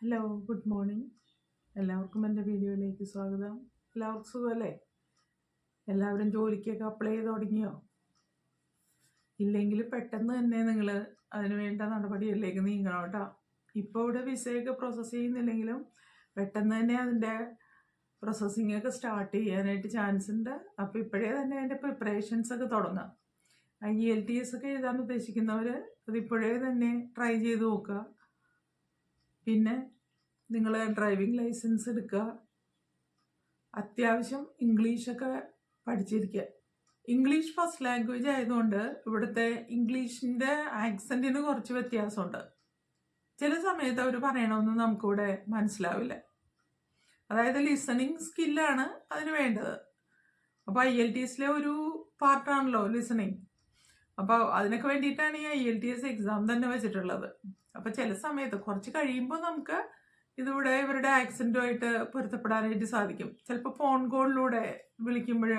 Hello good morning എല്ലാവർക്കും എന്റെ വീഡിയോയിലേക്ക് സ്വാഗതം. എല്ലാവർക്കും സുഖമല്ലേ? എല്ലാവരും ജോലിക്കൊക്കെ അപ്ലൈ ചെയ്ത് തുടങ്ങിയോ? ഇല്ലെങ്കിൽ പെട്ടെന്ന് തന്നെ നിങ്ങൾ അതിന് വേണ്ട നടപടിയല്ലേക്ക് നീങ്ങണം കേട്ടോ. ഇപ്പോൾ ഇവിടെ വിസയൊക്കെ പ്രോസസ്സ് ചെയ്യുന്നില്ലെങ്കിലും പെട്ടെന്ന് തന്നെ അതിന്റെ പ്രോസസ്സിംഗ് ഒക്കെ സ്റ്റാർട്ട് ചെയ്യാനായിട്ട് ചാൻസ് ഉണ്ട്. അപ്പോൾ ഇപ്പോഴേ തന്നെ അതിന്റെ പ്രിപ്പറേഷൻസ് ഒക്കെ തുടങ്ങാം. ഐ എൽ ടി എസ് ഒക്കെ എഴുതാൻ ഉദ്ദേശിക്കുന്നവർ അതിപ്പോഴേ തന്നെ ട്രൈ ചെയ്ത് നോക്കുക. പിന്നെ നിങ്ങൾ ഡ്രൈവിംഗ് ലൈസൻസ് എടുക്കുക അത്യാവശ്യം ഇംഗ്ലീഷൊക്കെ പഠിച്ചിരിക്കുക ഇംഗ്ലീഷ് ഫസ്റ്റ് ലാംഗ്വേജ് ആയതുകൊണ്ട് ഇവിടുത്തെ ഇംഗ്ലീഷിന്റെ ആക്സെന്റിന് കുറച്ച് വ്യത്യാസമുണ്ട്. ചില സമയത്ത് അവർ പറയണമെന്ന് നമുക്കിവിടെ മനസ്സിലാവില്ല. അതായത് ലിസണിങ് സ്കില്ലാണ് അതിന് വേണ്ടത്. അപ്പോൾ ഐ എൽ ടി എസിലെ ഒരു പാർട്ടാണല്ലോ ലിസണിങ് അപ്പോൾ അതിനൊക്കെ വേണ്ടിയിട്ടാണ് ഈ I L T S exam തന്നെ വെച്ചിട്ടുള്ളത്. അപ്പോൾ ചില സമയത്ത് കുറച്ച് കഴിയുമ്പോൾ നമുക്ക് ഇതിവിടെ ഇവരുടെ ആക്സെന്റുമായിട്ട് പൊരുത്തപ്പെടാനായിട്ട് സാധിക്കും. ചിലപ്പോൾ ഫോൺ കോളിലൂടെ വിളിക്കുമ്പോൾ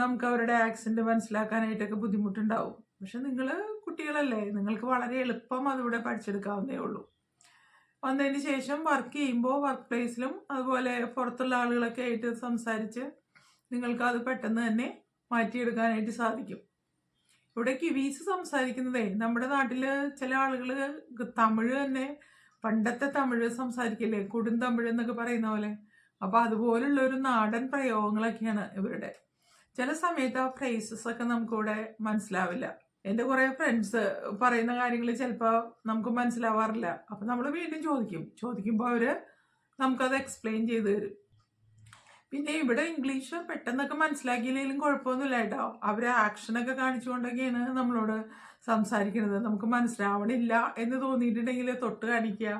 നമുക്ക് അവരുടെ ആക്സിഡന്റ് മനസ്സിലാക്കാനായിട്ടൊക്കെ ബുദ്ധിമുട്ടുണ്ടാവും. പക്ഷെ നിങ്ങൾ കുട്ടികളല്ലേ നിങ്ങൾക്ക് വളരെ എളുപ്പം അതിവിടെ പഠിച്ചെടുക്കാവുന്നേ ഉള്ളൂ. വന്നതിന് ശേഷം വർക്ക് ചെയ്യുമ്പോൾ വർക്ക് പ്ലേസിലും അതുപോലെ പുറത്തുള്ള ആളുകളൊക്കെ ആയിട്ട് സംസാരിച്ച് നിങ്ങൾക്ക് അത് പെട്ടെന്ന് തന്നെ മാറ്റിയെടുക്കാനായിട്ട് സാധിക്കും. ഇവിടെ കിവീസ് സംസാരിക്കുന്നതേ നമ്മുടെ നാട്ടിൽ ചില ആളുകൾ തമിഴ് തന്നെ പണ്ടത്തെ തമിഴ് സംസാരിക്കില്ലേ കൊടും തമിഴ് എന്നൊക്കെ പറയുന്ന പോലെ. അപ്പോൾ അതുപോലുള്ള ഒരു നാടൻ പ്രയോഗങ്ങളൊക്കെയാണ് ഇവരുടെ. ചില സമയത്ത് ആ ഫ്രേസസ് ഒക്കെ നമുക്കിവിടെ മനസ്സിലാവില്ല. എന്റെ കുറെ ഫ്രണ്ട്സ് പറയുന്ന കാര്യങ്ങൾ ചിലപ്പോൾ നമുക്ക് മനസ്സിലാവാറില്ല. അപ്പം നമ്മൾ വീണ്ടും ചോദിക്കും. ചോദിക്കുമ്പോൾ അവർ നമുക്കത് എക്സ്പ്ലെയിൻ ചെയ്ത് തരും. പിന്നെ ഇവിടെ ഇംഗ്ലീഷ് പെട്ടെന്നൊക്കെ മനസ്സിലാക്കിയില്ലെങ്കിലും കുഴപ്പമൊന്നുമില്ല കേട്ടോ. അവർ ആക്ഷനൊക്കെ കാണിച്ചുകൊണ്ടൊക്കെയാണ് നമ്മളോട് സംസാരിക്കുന്നത്. നമുക്ക് മനസ്സിലാവണില്ല എന്ന് തോന്നിയിട്ടുണ്ടെങ്കിൽ തൊട്ട് കാണിക്കുക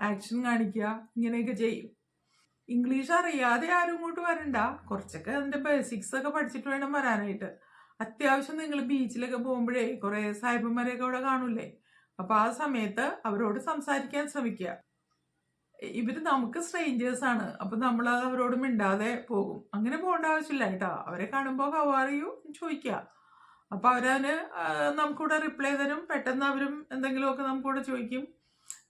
ആക്ഷൻ കാണിക്കുക ഇങ്ങനെയൊക്കെ ചെയ്യും. ഇംഗ്ലീഷ് അറിയാതെ ആരും ഇങ്ങോട്ട് വരണ്ട. കുറച്ചൊക്കെ അതിന്റെ ബേസിക്സ് ഒക്കെ പഠിച്ചിട്ട് വേണം വരാനായിട്ട്. അത്യാവശ്യം നിങ്ങൾ ബീച്ചിലൊക്കെ പോകുമ്പോഴേ കുറേ സാഹിബന്മാരെയൊക്കെ അവിടെ കാണൂലേ അപ്പോൾ ആ സമയത്ത് അവരോട് സംസാരിക്കാൻ ശ്രമിക്കുക. ഇവർ നമുക്ക് സ്ട്രേഞ്ചേഴ്സ് ആണ്. അപ്പം നമ്മൾ അവരോട് മിണ്ടാതെ പോകും. അങ്ങനെ പോകേണ്ട ആവശ്യമില്ല കേട്ടോ. അവരെ കാണുമ്പോൾ ഹവാറിയു ചോദിക്കുക അപ്പോൾ അവരതിന് നമുക്കിവിടെ റിപ്ലൈ തരും. പെട്ടെന്ന് അവരും എന്തെങ്കിലുമൊക്കെ നമുക്കിവിടെ ചോദിക്കും.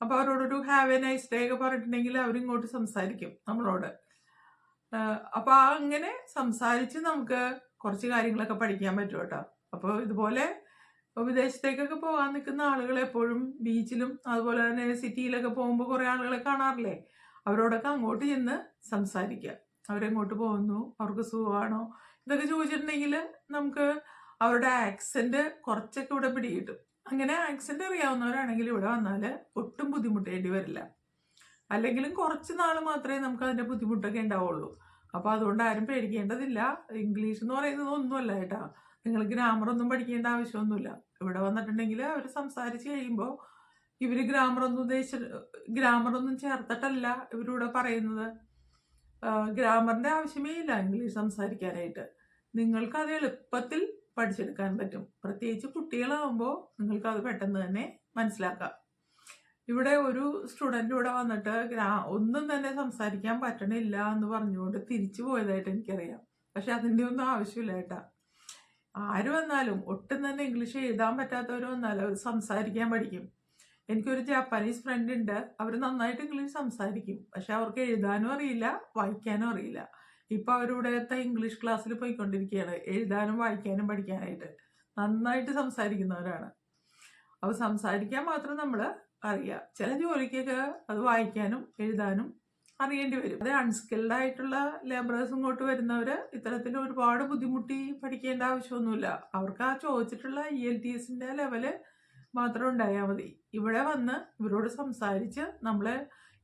അപ്പോൾ അവരോടൊരു ഹാവ് എ നൈസ് ഡേ ഒക്കെ പറഞ്ഞിട്ടുണ്ടെങ്കിൽ അവരിങ്ങോട്ട് സംസാരിക്കും നമ്മളോട്. അപ്പോൾ അങ്ങനെ സംസാരിച്ച് നമുക്ക് കുറച്ച് കാര്യങ്ങളൊക്കെ പഠിക്കാൻ പറ്റും കേട്ടോ. അപ്പോൾ ഇതുപോലെ വിദേശത്തേക്കൊക്കെ പോകാൻ നിൽക്കുന്ന ആളുകൾ എപ്പോഴും ബീച്ചിലും അതുപോലെ തന്നെ സിറ്റിയിലൊക്കെ പോകുമ്പോൾ കുറേ ആളുകളെ കാണാറില്ലേ? അവരോടൊക്കെ അങ്ങോട്ട് ചെന്ന് സംസാരിക്കുക. അവരെങ്ങോട്ട് പോകുന്നു? അവർക്ക് സുഖമാണോ? ഇതൊക്കെ ചോദിച്ചിട്ടുണ്ടെങ്കിൽ നമുക്ക് അവരുടെ ആക്സെന്റ് കുറച്ചൊക്കെ ഇവിടെ പിടികിട്ടും. അങ്ങനെ ആക്സെന്റ് അറിയാവുന്നവരാണെങ്കിൽ ഇവിടെ വന്നാൽ ഒട്ടും ബുദ്ധിമുട്ടേണ്ടി വരില്ല. അല്ലെങ്കിലും കുറച്ച് നാൾ മാത്രമേ നമുക്ക് അതിന്റെ ബുദ്ധിമുട്ടൊക്കെ ഉണ്ടാവുള്ളൂ. അപ്പോൾ അതുകൊണ്ട് ആരും പേടിക്കേണ്ടതില്ല. ഇംഗ്ലീഷ് എന്ന് പറയുന്നത് ഒന്നുമല്ല കേട്ടോ. നിങ്ങൾ ഗ്രാമറൊന്നും പഠിക്കേണ്ട ആവശ്യമൊന്നുമില്ല. ഇവിടെ വന്നിട്ടുണ്ടെങ്കിൽ അവർ സംസാരിച്ച് കഴിയുമ്പോൾ ഇവർ ഉദ്ദേശിച്ച ഗ്രാമർ ഒന്നും ചേർത്തിട്ടല്ല ഇവരിവിടെ പറയുന്നത്. ഗ്രാമറിന്റെ ആവശ്യമേ ഇല്ല ഇംഗ്ലീഷ് സംസാരിക്കാനായിട്ട്. നിങ്ങൾക്ക് അത് എളുപ്പത്തിൽ പഠിച്ചെടുക്കാൻ പറ്റും. പ്രത്യേകിച്ച് കുട്ടികളാകുമ്പോൾ നിങ്ങൾക്ക് അത് പെട്ടെന്ന് തന്നെ മനസ്സിലാക്കാം. ഇവിടെ ഒരു സ്റ്റുഡന്റ് ഇവിടെ വന്നിട്ട് ഗ്രാ ഒന്നും തന്നെ സംസാരിക്കാൻ പറ്റണില്ല എന്ന് പറഞ്ഞുകൊണ്ട് തിരിച്ചു പോയതായിട്ട് എനിക്കറിയാം. പക്ഷെ അതിന്റെ ഒന്നും ആവശ്യമില്ല കേട്ടാ ആര് വന്നാലും ഒട്ടും തന്നെ ഇംഗ്ലീഷ് എഴുതാൻ പറ്റാത്തവർ വന്നാലും അവർ സംസാരിക്കാൻ പഠിക്കും. എനിക്കൊരു ജാപ്പാനീസ് ഫ്രണ്ട് ഉണ്ട്. അവർ നന്നായിട്ട് ഇംഗ്ലീഷ് സംസാരിക്കും. പക്ഷെ അവർക്ക് എഴുതാനും അറിയില്ല വായിക്കാനും അറിയില്ല. ഇപ്പം അവരിവിടുത്തെ ഇംഗ്ലീഷ് ക്ലാസ്സിൽ പോയിക്കൊണ്ടിരിക്കുകയാണ് എഴുതാനും വായിക്കാനും പഠിക്കാനായിട്ട്. നന്നായിട്ട് സംസാരിക്കുന്നവരാണ്. അപ്പോൾ സംസാരിക്കാൻ മാത്രം നമ്മൾ അറിയാം. ചില ജോലിക്കൊക്കെ അത് വായിക്കാനും എഴുതാനും അറിയേണ്ടി വരും. അത് അൺസ്കിൽഡ് ആയിട്ടുള്ള ലേബറേഴ്സ് ഇങ്ങോട്ട് വരുന്നവർ ഇത്തരത്തിൽ ഒരുപാട് ബുദ്ധിമുട്ടി പഠിക്കേണ്ട ആവശ്യമൊന്നുമില്ല. അവർക്ക് ആ ചോദിച്ചിട്ടുള്ള ഇ എൽ ടി എസിന്റെ ലെവൽ മാത്രം ഉണ്ടായാൽ മതി. ഇവിടെ വന്ന് ഇവരോട് സംസാരിച്ച് നമ്മളെ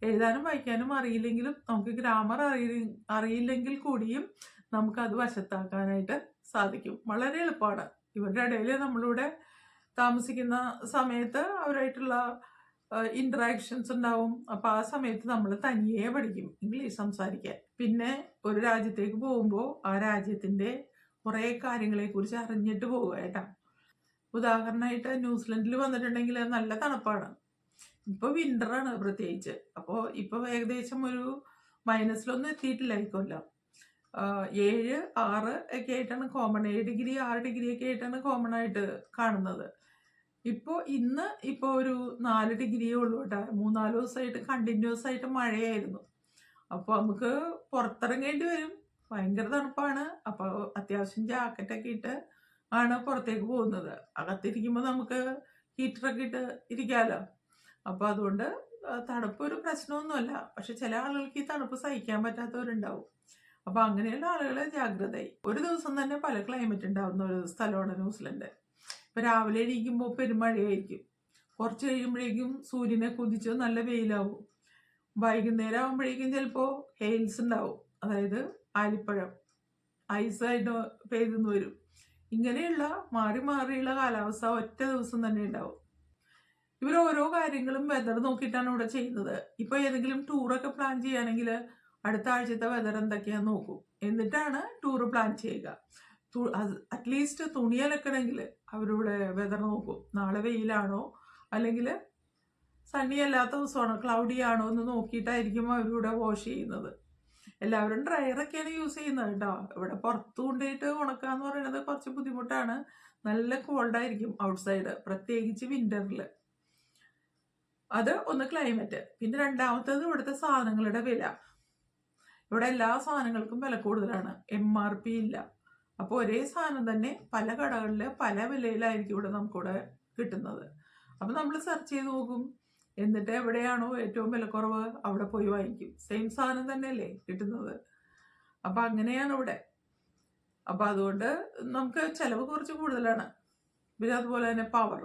എഴുതാനും വായിക്കാനും അറിയില്ലെങ്കിലും നമുക്ക് ഗ്രാമർ അറിയി അറിയില്ലെങ്കിൽ കൂടിയും നമുക്കത് വശത്താക്കാനായിട്ട് സാധിക്കും. വളരെ എളുപ്പമാണ്. ഇവരുടെ ഇടയിൽ നമ്മളിവിടെ താമസിക്കുന്ന സമയത്ത് അവരായിട്ടുള്ള ഇൻട്രാക്ഷൻസ് ഉണ്ടാവും. അപ്പം ആ സമയത്ത് നമ്മൾ തനിയെ പഠിക്കും ഇംഗ്ലീഷ് സംസാരിക്കാൻ. പിന്നെ ഒരു രാജ്യത്തേക്ക് പോകുമ്പോൾ ആ രാജ്യത്തിന്റെ കുറേ കാര്യങ്ങളെക്കുറിച്ച് അറിഞ്ഞിട്ട് പോകുക കേട്ടോ ഉദാഹരണമായിട്ട് ന്യൂസിലൻഡിൽ വന്നിട്ടുണ്ടെങ്കിൽ നല്ല തണുപ്പാണ്. ഇപ്പോൾ വിന്ററാണ് പ്രത്യേകിച്ച്. അപ്പോൾ ഇപ്പോൾ ഏകദേശം ഒരു മൈനസിലൊന്നും എത്തിയിട്ടില്ല ഇക്കൊല്ലം ഏഴ് ആറ് ഒക്കെ ആയിട്ടാണ് കോമൺ ഏഴ് ഡിഗ്രി ആറ് ഡിഗ്രി ഒക്കെ ആയിട്ടാണ് കോമൺ ആയിട്ട് കാണുന്നത്. ഇപ്പോൾ ഇന്ന് ഇപ്പോൾ ഒരു നാല് ഡിഗ്രിയേ ഉള്ളൂ കേട്ടോ. മൂന്നാൽ ദിവസമായിട്ട് കണ്ടിന്യൂസ് ആയിട്ട് മഴയായിരുന്നു. അപ്പോൾ നമുക്ക് പുറത്തിറങ്ങേണ്ടി വരും. ഭയങ്കര തണുപ്പാണ്. അപ്പോൾ അത്യാവശ്യം ജാക്കറ്റൊക്കെ ഇട്ട് ആണ് പുറത്തേക്ക് പോകുന്നത്. അകത്തിരിക്കുമ്പോൾ നമുക്ക് ഹീറ്ററൊക്കെ ഇട്ട് ഇരിക്കാമല്ലോ അപ്പോൾ അതുകൊണ്ട് തണുപ്പ് ഒരു പ്രശ്നമൊന്നുമല്ല. പക്ഷെ ചില ആളുകൾക്ക് ഈ തണുപ്പ് സഹിക്കാൻ പറ്റാത്തവരുണ്ടാവും. അപ്പോൾ അങ്ങനെയുള്ള ആളുകളെ ജാഗ്രതയായി ഒരു ദിവസം തന്നെ പല ക്ലൈമറ്റ് ഉണ്ടാവുന്ന ഒരു സ്ഥലമാണ് ന്യൂസിലൻഡ്. ഇപ്പം രാവിലെ എണീക്കുമ്പോൾ പെരുമഴയായിരിക്കും. കുറച്ച് കഴിയുമ്പോഴേക്കും സൂര്യനെ കുതിച്ച് നല്ല വെയിലാവും. വൈകുന്നേരം ആകുമ്പോഴേക്കും ചിലപ്പോൾ ഹെയിൽസ് ഉണ്ടാവും. അതായത് ആലിപ്പഴം ഐസായിട്ട് പെയ്തെന്ന് വരും. ഇങ്ങനെയുള്ള മാറി മാറിയുള്ള കാലാവസ്ഥ ഒറ്റ ദിവസം തന്നെ ഉണ്ടാവും. ഇവർ ഓരോ കാര്യങ്ങളും വെതർ നോക്കിയിട്ടാണ് ഇവിടെ ചെയ്യുന്നത്. ഇപ്പോൾ ഏതെങ്കിലും ടൂറൊക്കെ പ്ലാൻ ചെയ്യുകയാണെങ്കിൽ അടുത്ത ആഴ്ചത്തെ വെതർ എന്തൊക്കെയാന്ന് നോക്കും. എന്നിട്ടാണ് ടൂർ പ്ലാൻ ചെയ്യുക. അറ്റ്ലീസ്റ്റ് തുണിയലക്കണമെങ്കിൽ അവരിവിടെ വെതർ നോക്കും. നാളെ വെയിലാണോ? അല്ലെങ്കിൽ സണ്ണി അല്ലാത്ത ദിവസമാണോ? ക്ലൗഡി ആണോ എന്ന് നോക്കിയിട്ടായിരിക്കും അവരിവിടെ വാഷ് ചെയ്യുന്നത്. എല്ലാവരും ഡ്രയറൊക്കെയാണ് യൂസ് ചെയ്യുന്നത് കേട്ടോ. ഇവിടെ പുറത്ത് കൊണ്ടുപോയിട്ട് ഉണക്കാന്ന് പറയുന്നത് കുറച്ച് ബുദ്ധിമുട്ടാണ്. നല്ല കോൾഡായിരിക്കും ഔട്ട്സൈഡ് പ്രത്യേകിച്ച് വിന്ററിൽ അത് ഒന്ന് ക്ലൈമറ്റ് പിന്നെ രണ്ടാമത്തേത് ഇവിടുത്തെ സാധനങ്ങളുടെ വില. ഇവിടെ എല്ലാ സാധനങ്ങൾക്കും വില കൂടുതലാണ്. എം ആർ പി ഇല്ല. അപ്പോൾ ഒരേ സാധനം തന്നെ പല കടകളിൽ പല വിലയിലായിരിക്കും ഇവിടെ നമുക്കിവിടെ കിട്ടുന്നത്. അപ്പം നമ്മൾ സെർച്ച് ചെയ്ത് നോക്കും. എന്നിട്ട് എവിടെയാണോ ഏറ്റവും വിലക്കുറവ് അവിടെ പോയി വാങ്ങിക്കും. സെയിം സാധനം തന്നെയല്ലേ കിട്ടുന്നത്. അപ്പം അങ്ങനെയാണ് ഇവിടെ. അപ്പം അതുകൊണ്ട് നമുക്ക് ചിലവ് കുറച്ച് കൂടുതലാണ്. പിന്നെ അതുപോലെ തന്നെ പവർ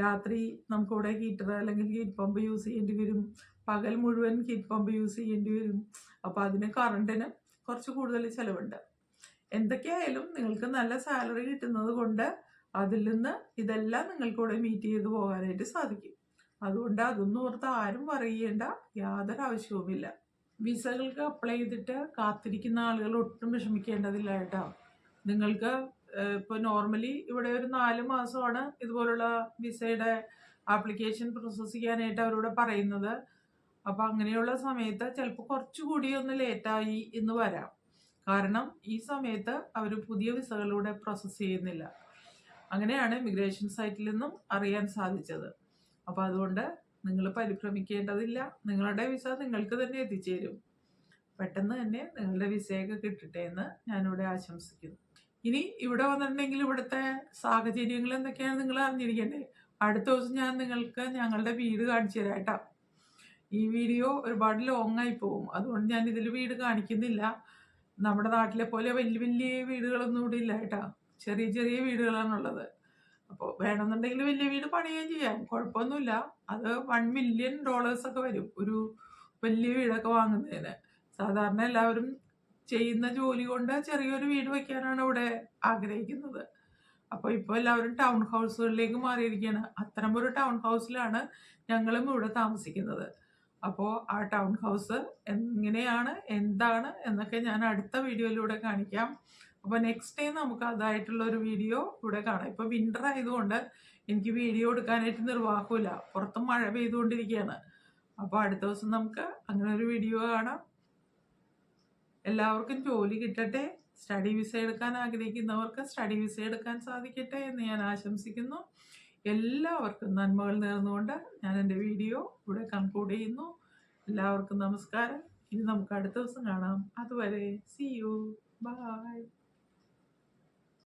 രാത്രി നമുക്കിവിടെ ഹീറ്റർ അല്ലെങ്കിൽ ഹീറ്റ് പമ്പ് യൂസ് ചെയ്യേണ്ടി വരും. പകൽ മുഴുവൻ ഹീറ്റ് പമ്പ് യൂസ് ചെയ്യേണ്ടി വരും. അപ്പോൾ അതിന് കറണ്ടിന് കുറച്ച് കൂടുതൽ ചിലവുണ്ട്. എന്തൊക്കെയായാലും നിങ്ങൾക്ക് നല്ല സാലറി കിട്ടുന്നത് കൊണ്ട് അതിൽ നിന്ന് ഇതെല്ലാം നിങ്ങൾക്കൂടെ മീറ്റ് ചെയ്ത് പോകാനായിട്ട് സാധിക്കും. അതുകൊണ്ട് അതൊന്നും ഓർത്ത് ആരും പറയേണ്ട യാതൊരു ആവശ്യവുമില്ല. വിസകൾക്ക് അപ്ലൈ ചെയ്തിട്ട് കാത്തിരിക്കുന്ന ആളുകൾ ഒട്ടും വിഷമിക്കേണ്ടതില്ല കേട്ടോ. നിങ്ങൾക്ക് ഇപ്പോൾ നോർമലി ഇവിടെ ഒരു നാല് മാസമാണ് ഇതുപോലുള്ള വിസയുടെ ആപ്ലിക്കേഷൻ പ്രോസസ്സ് ചെയ്യാനായിട്ട് അവരോട് പറയുന്നത്. അപ്പോൾ അങ്ങനെയുള്ള സമയത്ത് ചിലപ്പോൾ കുറച്ചുകൂടി ഒന്ന് ലേറ്റായി എന്ന് വരാം. കാരണം ഈ സമയത്ത് അവർ പുതിയ വിസകളിലൂടെ പ്രോസസ്സ് ചെയ്യുന്നില്ല. അങ്ങനെയാണ് ഇമിഗ്രേഷൻ സൈറ്റിൽ നിന്നും അറിയാൻ സാധിച്ചത്. അപ്പോൾ അതുകൊണ്ട് നിങ്ങൾ പരിഭ്രമിക്കേണ്ടതില്ല. നിങ്ങളുടെ വിസ നിങ്ങൾക്ക് തന്നെ എത്തിച്ചേരും. പെട്ടെന്ന് തന്നെ നിങ്ങളുടെ വിസയൊക്കെ കിട്ടട്ടെ എന്ന് ഞാനിവിടെ ആശംസിക്കുന്നു. ഇനി ഇവിടെ വന്നിട്ടുണ്ടെങ്കിൽ ഇവിടുത്തെ സാഹചര്യങ്ങൾ എന്തൊക്കെയാണ് നിങ്ങൾ അറിഞ്ഞിരിക്കേണ്ടത് അടുത്ത ദിവസം ഞാൻ നിങ്ങൾക്ക് ഞങ്ങളുടെ വീട് കാണിച്ചു തരാം കേട്ടോ. ഈ വീഡിയോ ഒരുപാട് ലോങ് ആയി പോകും. അതുകൊണ്ട് ഞാൻ ഇതിൽ വീട് കാണിക്കുന്നില്ല. നമ്മുടെ നാട്ടിലെ പോലെ വലിയ വലിയ വീടുകളൊന്നും ഇവിടെ ഇല്ല കേട്ടോ. ചെറിയ ചെറിയ വീടുകളാണുള്ളത് അപ്പോൾ വേണമെന്നുണ്ടെങ്കിൽ വലിയ വീട് പണിയുകയും ചെയ്യാം. കുഴപ്പമൊന്നുമില്ല. അത് വൺ മില്യൺ ഡോളേഴ്സ് ഒക്കെ വരും ഒരു വലിയ വീടൊക്കെ വാങ്ങുന്നതിന്. സാധാരണ എല്ലാവരും ചെയ്യുന്ന ജോലി കൊണ്ട് ചെറിയൊരു വീട് വയ്ക്കാനാണ് ഇവിടെ ആഗ്രഹിക്കുന്നത്. അപ്പോൾ ഇപ്പോൾ എല്ലാവരും ടൗൺ ഹൗസുകളിലേക്ക് മാറിയിരിക്കുകയാണ്. അത്തരം ഒരു ടൗൺ ഹൗസിലാണ് ഞങ്ങളും ഇവിടെ താമസിക്കുന്നത്. അപ്പോൾ ആ ടൗൺ ഹൗസ് എങ്ങനെയാണ് എന്താണ് എന്നൊക്കെ ഞാൻ അടുത്ത വീഡിയോയിലൂടെ കാണിക്കാം. അപ്പോൾ നെക്സ്റ്റ് ഡേ നമുക്ക് അതായിട്ടുള്ള ഒരു വീഡിയോ ഇവിടെ കാണാം. ഇപ്പോൾ വിന്റർ ആയതുകൊണ്ട് എനിക്ക് വീഡിയോ എടുക്കാനായിട്ട് നിർവാഹമില്ല പുറത്ത് മഴ പെയ്തുകൊണ്ടിരിക്കുകയാണ്. അപ്പോൾ അടുത്ത ദിവസം നമുക്ക് അങ്ങനെ ഒരു വീഡിയോ കാണാം. എല്ലാവർക്കും ജോലി കിട്ടട്ടെ സ്റ്റഡി വിസ എടുക്കാൻ ആഗ്രഹിക്കുന്നവർക്ക് സ്റ്റഡി വിസ എടുക്കാൻ സാധിക്കട്ടെ എന്ന് ഞാൻ ആശംസിക്കുന്നു. എല്ലാവർക്കും നന്മകൾ നേർന്നുകൊണ്ട് ഞാൻ എന്റെ വീഡിയോ ഇവിടെ കൺക്ലൂഡ് ചെയ്യുന്നു. എല്ലാവർക്കും നമസ്കാരം. ഇനി നമുക്ക് അടുത്ത ദിവസം കാണാം. അതുവരെ സി യു ബൈ